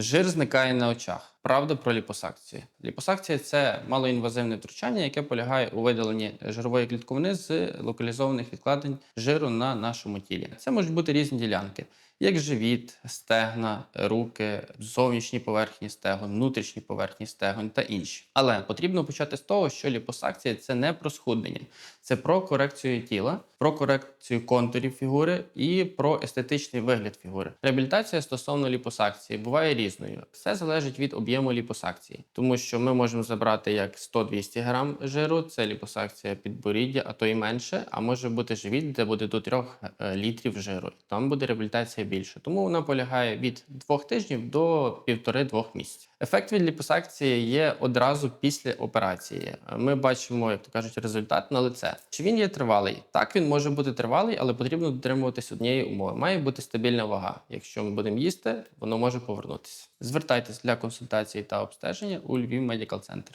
Жир зникає на очах. Правда про ліпосакцію. Ліпосакція це малоінвазивне втручання, яке полягає у видаленні жирової клітковини з локалізованих відкладень жиру на нашому тілі. Це можуть бути різні ділянки, як живіт, стегна, руки, зовнішні поверхні стегон, внутрішні поверхні стегон та інші. Але потрібно почати з того, що ліпосакція це не про схуднення, це про корекцію тіла, про корекцію контурів фігури і про естетичний вигляд фігури. Реабілітація стосовно ліпосакції буває різною. Все залежить від об'єму ліпосакції, тому що ми можемо забрати як 100-200 грам жиру, це ліпосакція підборіддя, а то й менше. А може бути живіт, де буде до 3 е, літрів жиру. Там буде реабілітація більше. Тому вона полягає від 2 тижнів до 1,5-2 місяців. Ефект від ліпосакції є одразу після операції. Ми бачимо, як то кажуть, результат на лице. Чи він є тривалий? Так, він може бути тривалий, але потрібно дотримуватись однієї умови. Має бути стабільна вага. Якщо ми будемо їсти, воно може повернутися. Звертайтесь для консультації та обстеження у Львів Медикал Центр.